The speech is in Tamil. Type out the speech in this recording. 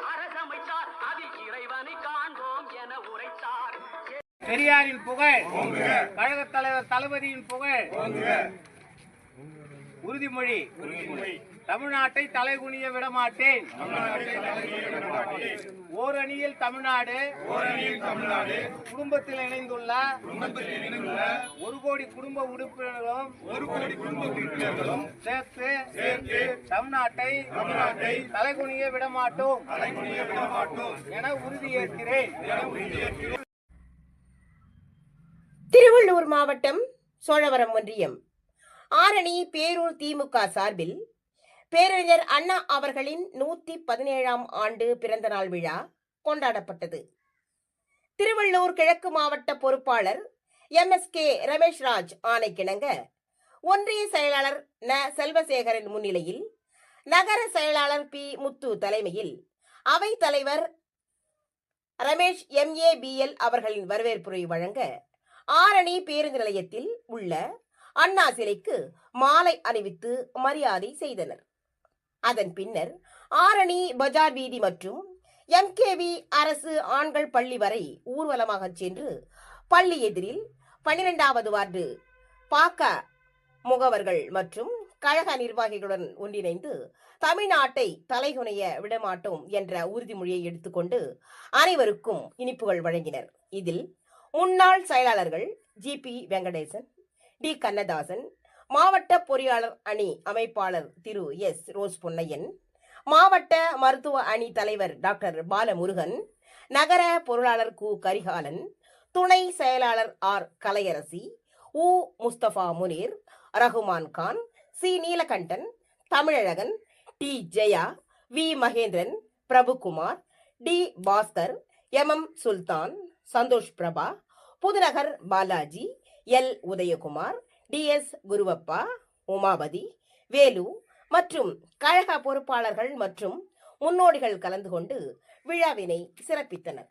அரசமைத்தார். அதில் இறைவனை காண்போம் என உரைத்தார். பெரியாரின் புகழ். கழகத் தலைவர் தளபதியின் புகழ். உறுதிமொழி. தமிழ்நாட்டை தலைகுனிய விடமாட்டேன். ஓரணியில் தமிழ்நாடு. குடும்பத்தில் இணைந்துள்ள. ஒரு கோடி குடும்ப உறுப்பினர்களும் ஒரு கோடி குடும்ப உறுப்பினர்களும் சேர்த்து சேர்த்து தமிழ்நாட்டை தமிழ்நாட்டை தலைகுனிய விடமாட்டோம். தலைகுனிய விட மாட்டோம் என உறுதியேற்கிறேன். திருவள்ளூர் மாவட்டம் சோழவரம் ஒன்றியம். ஆரணி பேரூர் திமுக சார்பில் பேரறிஞர் அண்ணா அவர்களின் நூத்தி பதினேழாம் ஆண்டு பிறந்த நாள் விழா கொண்டாடப்பட்டது. திருவள்ளூர் கிழக்கு மாவட்ட பொறுப்பாளர் எம். எஸ். கே. ரமேஷ்ராஜ் ஆணைக்கிணங்க ஒன்றிய செயலாளர் ந. செல்வசேகரன் முன்னிலையில் நகர செயலாளர் பி. முத்து தலைமையில் அவை தலைவர் ரமேஷ் எம்ஏபிஎல் அவர்களின் வரவேற்புரை வழங்க ஆரணி பேருந்து நிலையத்தில் உள்ள அண்ணா சிலைக்கு மாலை அணிவித்து மரியாதை செய்தனர். அதன் பின்னர் ஆரணி பஜார் வீதி மற்றும் எம்கேவி அரசு ஆண்கள் பள்ளி வரை ஊர்வலமாக சென்று பள்ளி எதிரில் பனிரெண்டாவது வார்டு பாக்க முகவர்கள் மற்றும் கழக நிர்வாகிகளுடன் ஒன்றிணைந்து தமிழ்நாட்டை தலைகுனைய விடமாட்டோம் என்ற உறுதிமொழியை எடுத்துக்கொண்டு அனைவருக்கும் இனிப்புகள் வழங்கினர். இதில் முன்னாள் செயலாளர்கள் G. P. Venkatesan D Kannadasan மாவட்ட பொறியாளர் அணி அமைப்பாளர் திரு. எஸ். ரோஸ் பொன்னையன் மாவட்ட மருத்துவ அணி தலைவர் டாக்டர் பாலமுருகன் நகர பொருளாளர் கு. கரிகாலன் துணை செயலாளர் ஆர். கலையரசி உ. Mustafa Munir Rahman Khan C. Neelakandan Tamizhazhagan D. Jaya V. Mahendran Prabhukumar D. Bhaskar M. M. Sultan Santhosh Prabha Pudunagar Balaji L. Udayakumar D. S. Guruvappa Umapathi Velu மற்றும் கழக பொறுப்பாளர்கள் மற்றும் முன்னோடிகள் கலந்து கொண்டு விழாவினை சிறப்பித்தனர்.